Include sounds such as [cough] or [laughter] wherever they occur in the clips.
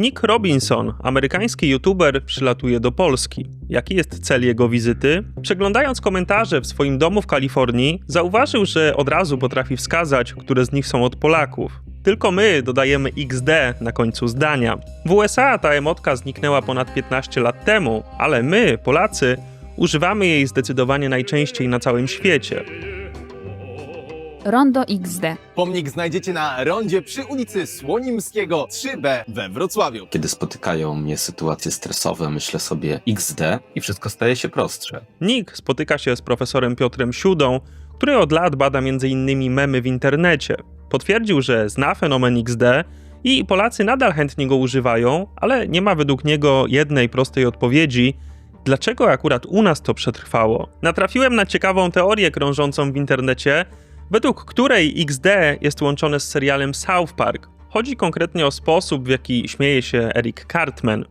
Nick Robinson, amerykański youtuber, przylatuje do Polski. Jaki jest cel jego wizyty? Przeglądając komentarze w swoim domu w Kalifornii, zauważył, że od razu potrafi wskazać, które z nich są od Polaków. Tylko my dodajemy XD na końcu zdania. W USA ta emotka zniknęła ponad 15 lat temu, ale my, Polacy, używamy jej zdecydowanie najczęściej na całym świecie. Rondo XD. Pomnik znajdziecie na rondzie przy ulicy Słonimskiego 3B we Wrocławiu. Kiedy spotykają mnie sytuacje stresowe, myślę sobie XD i wszystko staje się prostsze. Nick spotyka się z profesorem Piotrem Siudą, który od lat bada m.in. memy w internecie. Potwierdził, że zna fenomen XD i Polacy nadal chętnie go używają, ale nie ma według niego jednej prostej odpowiedzi, dlaczego akurat u nas to przetrwało. Natrafiłem na ciekawą teorię krążącą w internecie, według której XD jest łączone z serialem South Park. Chodzi konkretnie o sposób, w jaki śmieje się Eric Cartman.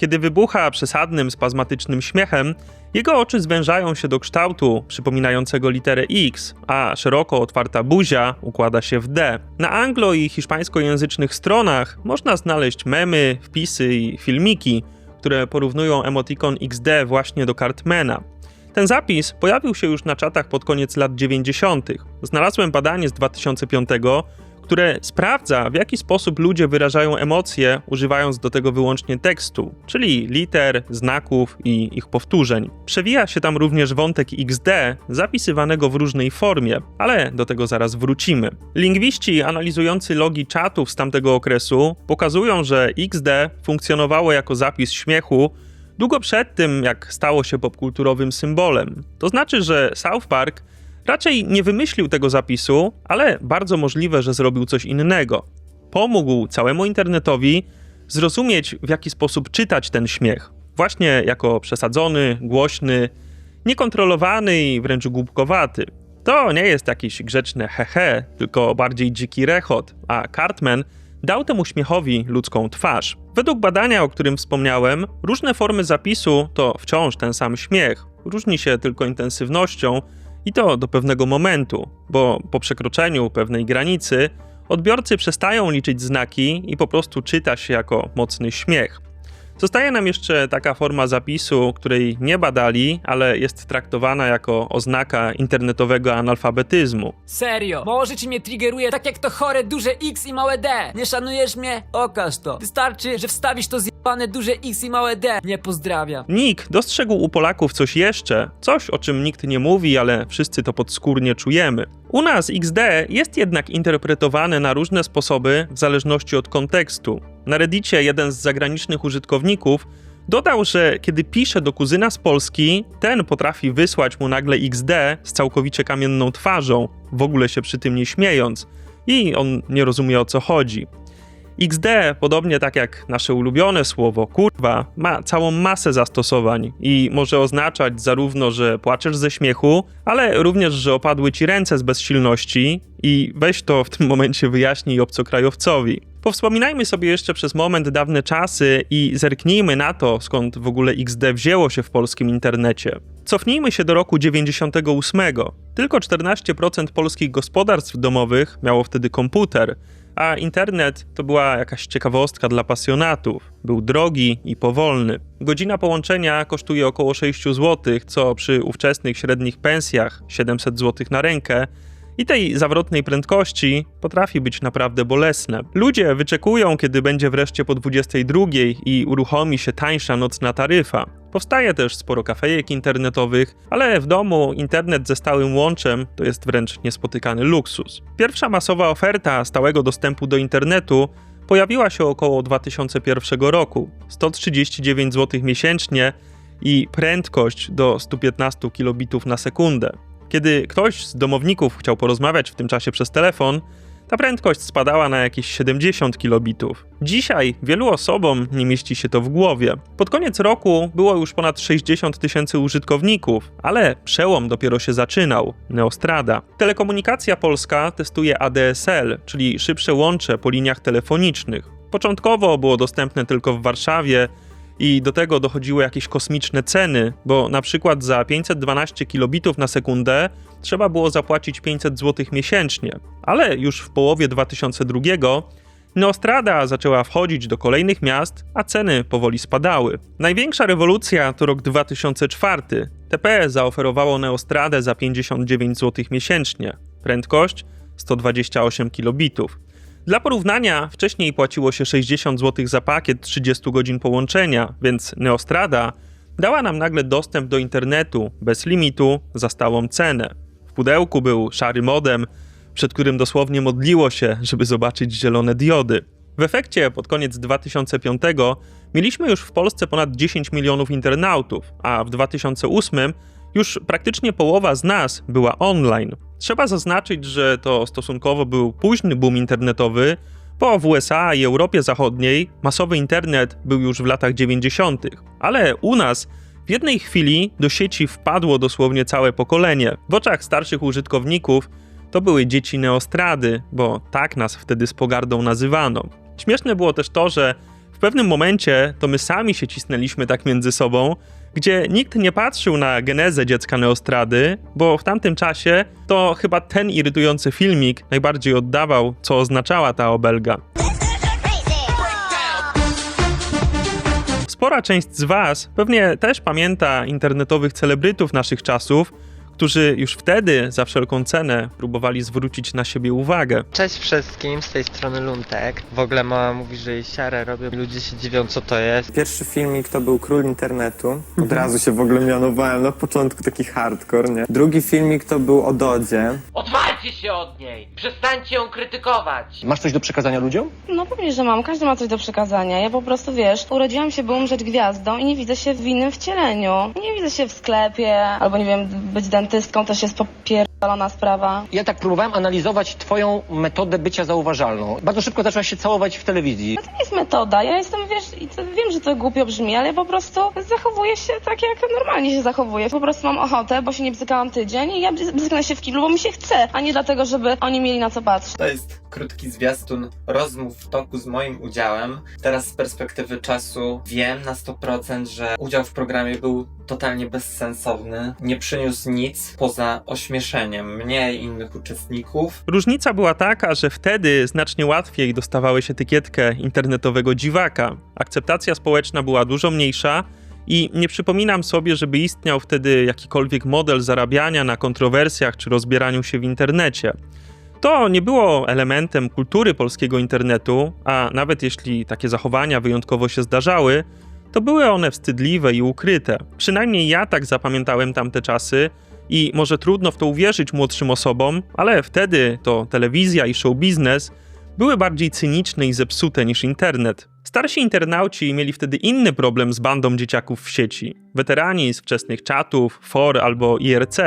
Kiedy wybucha przesadnym, spazmatycznym śmiechem, jego oczy zwężają się do kształtu przypominającego literę X, a szeroko otwarta buzia układa się w D. Na anglo- i hiszpańskojęzycznych stronach można znaleźć memy, wpisy i filmiki, które porównują emotikon XD właśnie do Cartmana. Ten zapis pojawił się już na czatach pod koniec lat 90. Znalazłem badanie z 2005, które sprawdza, w jaki sposób ludzie wyrażają emocje, używając do tego wyłącznie tekstu, czyli liter, znaków i ich powtórzeń. Przewija się tam również wątek XD, zapisywanego w różnej formie, ale do tego zaraz wrócimy. Lingwiści analizujący logi czatów z tamtego okresu pokazują, że XD funkcjonowało jako zapis śmiechu długo przed tym, jak stało się popkulturowym symbolem. To znaczy, że South Park raczej nie wymyślił tego zapisu, ale bardzo możliwe, że zrobił coś innego. Pomógł całemu internetowi zrozumieć, w jaki sposób czytać ten śmiech. Właśnie jako przesadzony, głośny, niekontrolowany i wręcz głupkowaty. To nie jest jakiś grzeczne hehe, tylko bardziej dziki rechot, a Cartman dał temu śmiechowi ludzką twarz. Według badania, o którym wspomniałem, różne formy zapisu to wciąż ten sam śmiech. Różni się tylko intensywnością i to do pewnego momentu, bo po przekroczeniu pewnej granicy odbiorcy przestają liczyć znaki i po prostu czyta się jako mocny śmiech. Zostaje nam jeszcze taka forma zapisu, której nie badali, ale jest traktowana jako oznaka internetowego analfabetyzmu. Serio, mało rzeczy mnie triggeruje, tak jak to chore duże X i małe D. Nie szanujesz mnie? Okaż to. Wystarczy, że wstawisz to zjebane duże X i małe D. Nie pozdrawiam. Nick dostrzegł u Polaków coś jeszcze, coś o czym nikt nie mówi, ale wszyscy to podskórnie czujemy. U nas XD jest jednak interpretowane na różne sposoby w zależności od kontekstu. Na Reddicie jeden z zagranicznych użytkowników dodał, że kiedy pisze do kuzyna z Polski, ten potrafi wysłać mu nagle XD z całkowicie kamienną twarzą, w ogóle się przy tym nie śmiejąc, i on nie rozumie o co chodzi. XD, podobnie tak jak nasze ulubione słowo kurwa, ma całą masę zastosowań i może oznaczać zarówno, że płaczesz ze śmiechu, ale również, że opadły ci ręce z bezsilności i weź to w tym momencie wyjaśnij obcokrajowcowi. Powspominajmy sobie jeszcze przez moment dawne czasy i zerknijmy na to, skąd w ogóle XD wzięło się w polskim internecie. Cofnijmy się do roku 98. Tylko 14% polskich gospodarstw domowych miało wtedy komputer, a internet to była jakaś ciekawostka dla pasjonatów. Był drogi i powolny. Godzina połączenia kosztuje około 6 zł, co przy ówczesnych średnich pensjach 700 zł na rękę i tej zawrotnej prędkości potrafi być naprawdę bolesne. Ludzie wyczekują, kiedy będzie wreszcie po 22 i uruchomi się tańsza nocna taryfa. Powstaje też sporo kafejek internetowych, ale w domu internet ze stałym łączem to jest wręcz niespotykany luksus. Pierwsza masowa oferta stałego dostępu do internetu pojawiła się około 2001 roku. 139 zł miesięcznie i prędkość do 115 kilobitów na sekundę. Kiedy ktoś z domowników chciał porozmawiać w tym czasie przez telefon, ta prędkość spadała na jakieś 70 kilobitów. Dzisiaj wielu osobom nie mieści się to w głowie. Pod koniec roku było już ponad 60 tysięcy użytkowników, ale przełom dopiero się zaczynał Neostrada. Telekomunikacja Polska testuje ADSL, czyli szybsze łącze po liniach telefonicznych. Początkowo było dostępne tylko w Warszawie, i do tego dochodziły jakieś kosmiczne ceny, bo na przykład za 512 kilobitów na sekundę trzeba było zapłacić 500 zł miesięcznie, ale już w połowie 2002 Neostrada zaczęła wchodzić do kolejnych miast, a ceny powoli spadały. Największa rewolucja to rok 2004. TP zaoferowało Neostradę za 59 zł miesięcznie. Prędkość 128 kilobitów. Dla porównania, wcześniej płaciło się 60 zł za pakiet 30 godzin połączenia, więc Neostrada dała nam nagle dostęp do internetu bez limitu za stałą cenę. W pudełku był szary modem, przed którym dosłownie modliło się, żeby zobaczyć zielone diody. W efekcie pod koniec 2005 mieliśmy już w Polsce ponad 10 milionów internautów, a w 2008 już praktycznie połowa z nas była online. Trzeba zaznaczyć, że to stosunkowo był późny boom internetowy, bo w USA i Europie Zachodniej masowy internet był już w latach 90., ale u nas w jednej chwili do sieci wpadło dosłownie całe pokolenie. W oczach starszych użytkowników to były dzieci Neostrady, bo tak nas wtedy z pogardą nazywano. Śmieszne było też to, że w pewnym momencie to my sami się cisnęliśmy tak między sobą, gdzie nikt nie patrzył na genezę dziecka Neostrady, bo w tamtym czasie to chyba ten irytujący filmik najbardziej oddawał, co oznaczała ta obelga. Spora część z Was pewnie też pamięta internetowych celebrytów naszych czasów, którzy już wtedy za wszelką cenę próbowali zwrócić na siebie uwagę. Cześć wszystkim, z tej strony Luntek. W ogóle mama mówi, że jej siarę robię. Ludzie się dziwią, co to jest. Pierwszy filmik to był Król Internetu. Od razu się w ogóle mianowałem, na początku taki hardcore, nie? Drugi filmik to był o Dodzie. Odwalcie się od niej! Przestańcie ją krytykować! Masz coś do przekazania ludziom? No pewnie, że mam. Każdy ma coś do przekazania. Ja po prostu, wiesz, urodziłam się, by umrzeć gwiazdą i nie widzę się w innym wcieleniu. Nie widzę się w sklepie, albo nie wiem, być dentystką też jest popierdolona sprawa. Ja tak próbowałem analizować twoją metodę bycia zauważalną. Bardzo szybko zaczęłaś się całować w telewizji. To nie jest metoda. Ja jestem, wiesz, i to, wiem, że to głupio brzmi, ale ja po prostu zachowuję się tak, jak normalnie się zachowuję. Po prostu mam ochotę, bo się nie bzykałam tydzień i ja bzyknę się w kiblu, bo mi się chce, a nie dlatego, żeby oni mieli na co patrzeć. To jest krótki zwiastun rozmów w toku z moim udziałem. Teraz z perspektywy czasu wiem na 100%, że udział w programie był totalnie bezsensowny. Nie przyniósł nic poza ośmieszeniem mnie i innych uczestników. Różnica była taka, że wtedy znacznie łatwiej dostawałeś etykietkę internetowego dziwaka. Akceptacja społeczna była dużo mniejsza i nie przypominam sobie, żeby istniał wtedy jakikolwiek model zarabiania na kontrowersjach czy rozbieraniu się w internecie. To nie było elementem kultury polskiego internetu, a nawet jeśli takie zachowania wyjątkowo się zdarzały, to były one wstydliwe i ukryte. Przynajmniej ja tak zapamiętałem tamte czasy i może trudno w to uwierzyć młodszym osobom, ale wtedy to telewizja i show biznes były bardziej cyniczne i zepsute niż internet. Starsi internauci mieli wtedy inny problem z bandą dzieciaków w sieci. Weterani z wczesnych czatów, for albo IRC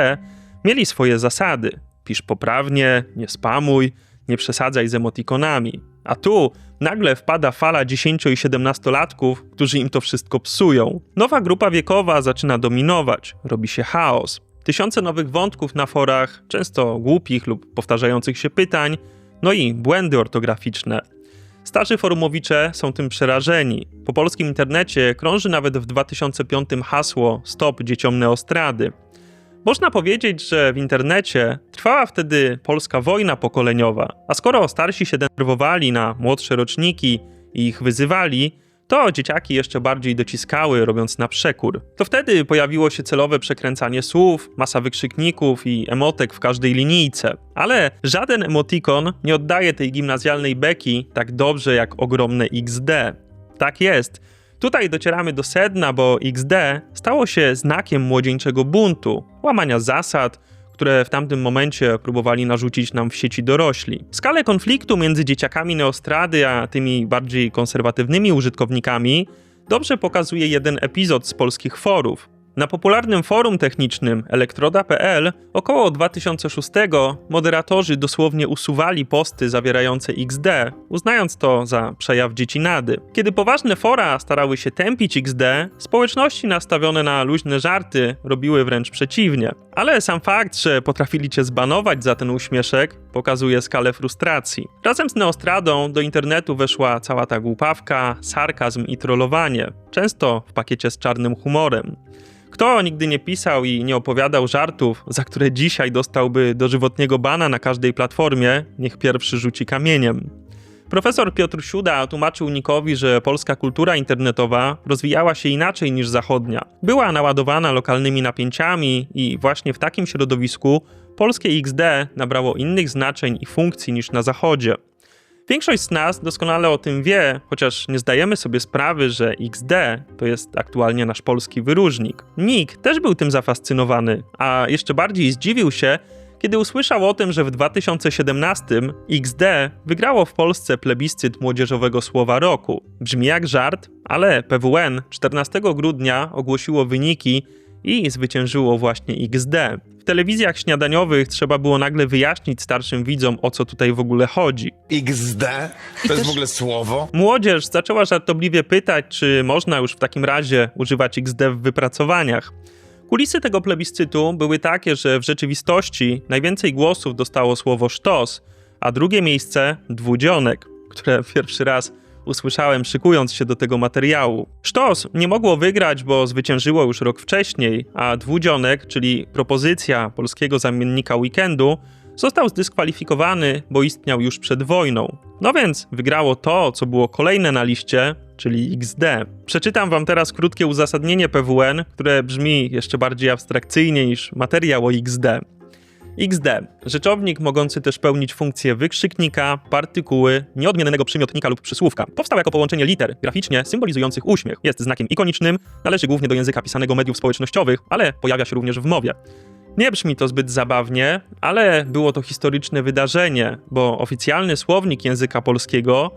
mieli swoje zasady. Pisz poprawnie, nie spamuj, nie przesadzaj z emotikonami. A tu nagle wpada fala 10 i 17-latków, którzy im to wszystko psują. Nowa grupa wiekowa zaczyna dominować, robi się chaos. Tysiące nowych wątków na forach, często głupich lub powtarzających się pytań, no i błędy ortograficzne. Starzy forumowicze są tym przerażeni. Po polskim internecie krąży nawet w 2005 hasło Stop dzieciom neostrady. Można powiedzieć, że w internecie trwała wtedy polska wojna pokoleniowa, a skoro starsi się denerwowali na młodsze roczniki i ich wyzywali, to dzieciaki jeszcze bardziej dociskały, robiąc na przekór. To wtedy pojawiło się celowe przekręcanie słów, masa wykrzykników i emotek w każdej linijce. Ale żaden emotikon nie oddaje tej gimnazjalnej beki tak dobrze jak ogromne XD. Tak jest. Tutaj docieramy do sedna, bo XD stało się znakiem młodzieńczego buntu, łamania zasad, które w tamtym momencie próbowali narzucić nam w sieci dorośli. Skalę konfliktu między dzieciakami Neostrady a tymi bardziej konserwatywnymi użytkownikami dobrze pokazuje jeden epizod z polskich forów. Na popularnym forum technicznym elektroda.pl około 2006 moderatorzy dosłownie usuwali posty zawierające XD, uznając to za przejaw dziecinady. Kiedy poważne fora starały się tępić XD, społeczności nastawione na luźne żarty robiły wręcz przeciwnie. Ale sam fakt, że potrafili cię zbanować za ten uśmieszek, pokazuje skalę frustracji. Razem z Neostradą do internetu weszła cała ta głupawka, sarkazm i trollowanie, często w pakiecie z czarnym humorem. Kto nigdy nie pisał i nie opowiadał żartów, za które dzisiaj dostałby dożywotniego bana na każdej platformie, niech pierwszy rzuci kamieniem. Profesor Piotr Siuda tłumaczył Nikowi, że polska kultura internetowa rozwijała się inaczej niż zachodnia. Była naładowana lokalnymi napięciami i właśnie w takim środowisku polskie XD nabrało innych znaczeń i funkcji niż na zachodzie. Większość z nas doskonale o tym wie, chociaż nie zdajemy sobie sprawy, że XD to jest aktualnie nasz polski wyróżnik. Nick też był tym zafascynowany, a jeszcze bardziej zdziwił się, kiedy usłyszał o tym, że w 2017 XD wygrało w Polsce plebiscyt młodzieżowego słowa roku. Brzmi jak żart, ale PWN 14 grudnia ogłosiło wyniki i zwyciężyło właśnie XD. W telewizjach śniadaniowych trzeba było nagle wyjaśnić starszym widzom, o co tutaj w ogóle chodzi. XD? To jest w ogóle słowo? Młodzież zaczęła żartobliwie pytać, czy można już w takim razie używać XD w wypracowaniach. Kulisy tego plebiscytu były takie, że w rzeczywistości najwięcej głosów dostało słowo sztos, a drugie miejsce dwudzionek, które [laughs] pierwszy raz usłyszałem szykując się do tego materiału. Sztos nie mogło wygrać, bo zwyciężyło już rok wcześniej, a dwudzionek, czyli propozycja polskiego zamiennika weekendu, został zdyskwalifikowany, bo istniał już przed wojną. No więc wygrało to, co było kolejne na liście, czyli XD. Przeczytam wam teraz krótkie uzasadnienie PWN, które brzmi jeszcze bardziej abstrakcyjnie niż materiał o XD. XD. Rzeczownik mogący też pełnić funkcję wykrzyknika, partykuły, nieodmiennego przymiotnika lub przysłówka. Powstał jako połączenie liter, graficznie symbolizujących uśmiech. Jest znakiem ikonicznym, należy głównie do języka pisanego mediów społecznościowych, ale pojawia się również w mowie. Nie brzmi to zbyt zabawnie, ale było to historyczne wydarzenie, bo oficjalny słownik języka polskiego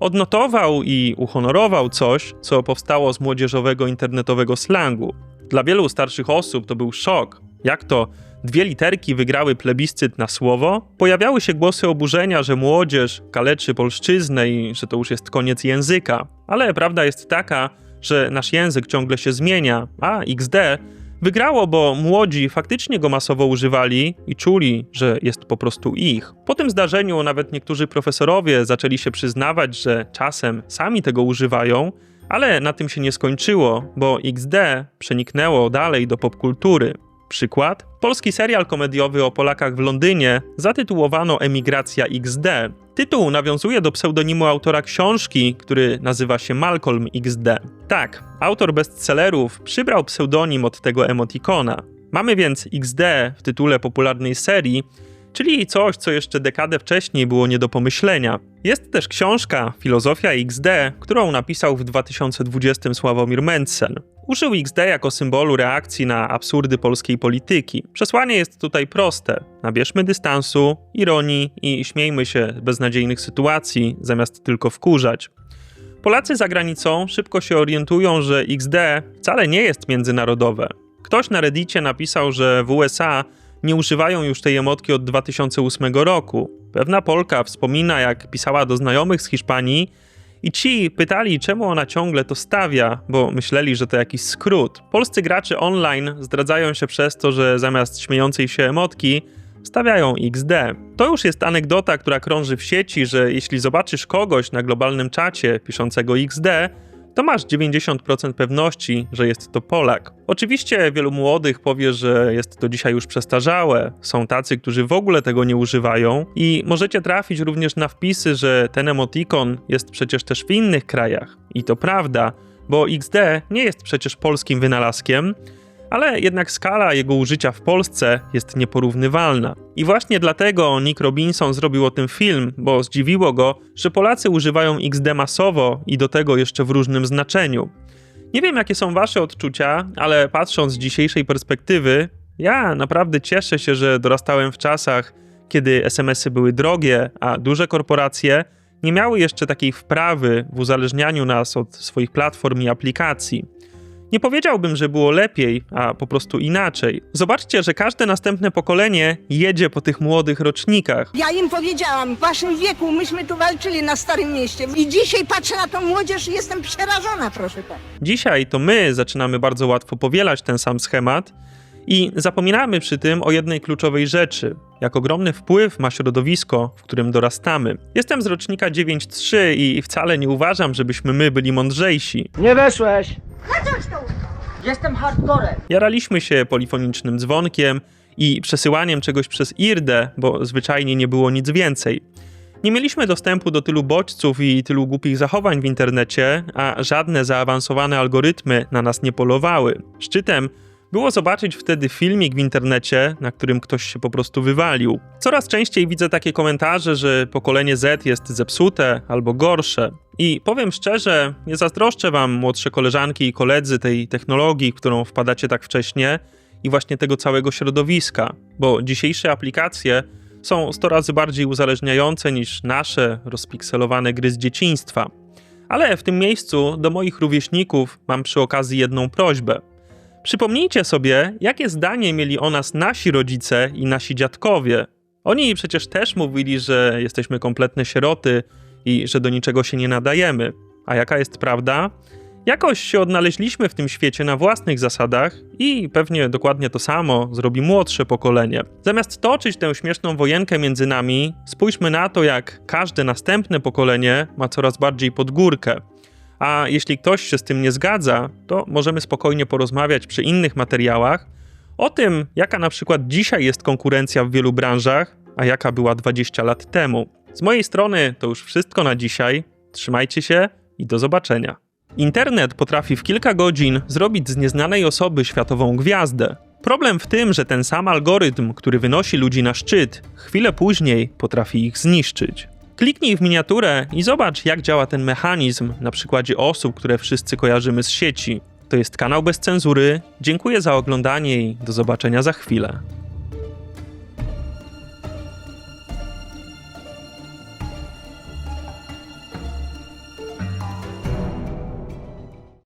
odnotował i uhonorował coś, co powstało z młodzieżowego internetowego slangu. Dla wielu starszych osób to był szok. Jak to dwie literki wygrały plebiscyt na słowo? Pojawiały się głosy oburzenia, że młodzież kaleczy polszczyznę i że to już jest koniec języka. Ale prawda jest taka, że nasz język ciągle się zmienia, a XD Wygrało, bo młodzi faktycznie go masowo używali i czuli, że jest po prostu ich. Po tym zdarzeniu nawet niektórzy profesorowie zaczęli się przyznawać, że czasem sami tego używają, ale na tym się nie skończyło, bo XD przeniknęło dalej do popkultury. Przykład? Polski serial komediowy o Polakach w Londynie zatytułowano Emigracja XD. Tytuł nawiązuje do pseudonimu autora książki, który nazywa się Malcolm XD. Tak, autor bestsellerów przybrał pseudonim od tego emotikona. Mamy więc XD w tytule popularnej serii, czyli coś, co jeszcze dekadę wcześniej było nie do pomyślenia. Jest też książka Filozofia XD, którą napisał w 2020 Sławomir Mencen. Użył XD jako symbolu reakcji na absurdy polskiej polityki. Przesłanie jest tutaj proste. Nabierzmy dystansu, ironii i śmiejmy się beznadziejnych sytuacji, zamiast tylko wkurzać. Polacy za granicą szybko się orientują, że XD wcale nie jest międzynarodowe. Ktoś na Reddicie napisał, że w USA nie używają już tej emotki od 2008 roku. Pewna Polka wspomina, jak pisała do znajomych z Hiszpanii i ci pytali, czemu ona ciągle to stawia, bo myśleli, że to jakiś skrót. Polscy gracze online zdradzają się przez to, że zamiast śmiejącej się emotki stawiają XD. To już jest anegdota, która krąży w sieci, że jeśli zobaczysz kogoś na globalnym czacie piszącego XD, to masz 90% pewności, że jest to Polak. Oczywiście wielu młodych powie, że jest to dzisiaj już przestarzałe, są tacy, którzy w ogóle tego nie używają i możecie trafić również na wpisy, że ten emotikon jest przecież też w innych krajach. I to prawda, bo XD nie jest przecież polskim wynalazkiem, ale jednak skala jego użycia w Polsce jest nieporównywalna. I właśnie dlatego Nick Robinson zrobił o tym film, bo zdziwiło go, że Polacy używają XD masowo i do tego jeszcze w różnym znaczeniu. Nie wiem, jakie są wasze odczucia, ale patrząc z dzisiejszej perspektywy, ja naprawdę cieszę się, że dorastałem w czasach, kiedy SMS-y były drogie, a duże korporacje nie miały jeszcze takiej wprawy w uzależnianiu nas od swoich platform i aplikacji. Nie powiedziałbym, że było lepiej, a po prostu inaczej. Zobaczcie, że każde następne pokolenie jedzie po tych młodych rocznikach. Ja im powiedziałam, w waszym wieku myśmy tu walczyli na Starym Mieście i dzisiaj patrzę na tą młodzież i jestem przerażona, proszę pana. Dzisiaj to my zaczynamy bardzo łatwo powielać ten sam schemat I zapominamy przy tym o jednej kluczowej rzeczy. Jak ogromny wpływ ma środowisko, w którym dorastamy. Jestem z rocznika 9.3 i wcale nie uważam, żebyśmy my byli mądrzejsi. Nie weszłeś! Jestem hardcorem. Jaraliśmy się polifonicznym dzwonkiem i przesyłaniem czegoś przez IRDę, bo zwyczajnie nie było nic więcej. Nie mieliśmy dostępu do tylu bodźców i tylu głupich zachowań w internecie, a żadne zaawansowane algorytmy na nas nie polowały. Szczytem było zobaczyć wtedy filmik w internecie, na którym ktoś się po prostu wywalił. Coraz częściej widzę takie komentarze, że pokolenie Z jest zepsute albo gorsze. I powiem szczerze, nie zazdroszczę wam, młodsze koleżanki i koledzy, tej technologii, którą wpadacie tak wcześnie i właśnie tego całego środowiska, bo dzisiejsze aplikacje są 100 razy bardziej uzależniające niż nasze rozpikselowane gry z dzieciństwa. Ale w tym miejscu do moich rówieśników mam przy okazji jedną prośbę. Przypomnijcie sobie, jakie zdanie mieli o nas nasi rodzice i nasi dziadkowie. Oni przecież też mówili, że jesteśmy kompletne sieroty i że do niczego się nie nadajemy. A jaka jest prawda? Jakoś się odnaleźliśmy w tym świecie na własnych zasadach i pewnie dokładnie to samo zrobi młodsze pokolenie. Zamiast toczyć tę śmieszną wojenkę między nami, spójrzmy na to, jak każde następne pokolenie ma coraz bardziej pod górkę. A jeśli ktoś się z tym nie zgadza, to możemy spokojnie porozmawiać przy innych materiałach o tym, jaka na przykład dzisiaj jest konkurencja w wielu branżach, a jaka była 20 lat temu. Z mojej strony to już wszystko na dzisiaj. Trzymajcie się i do zobaczenia. Internet potrafi w kilka godzin zrobić z nieznanej osoby światową gwiazdę. Problem w tym, że ten sam algorytm, który wynosi ludzi na szczyt, chwilę później potrafi ich zniszczyć. Kliknij w miniaturę i zobacz, jak działa ten mechanizm na przykładzie osób, które wszyscy kojarzymy z sieci. To jest kanał bez cenzury. Dziękuję za oglądanie i do zobaczenia za chwilę.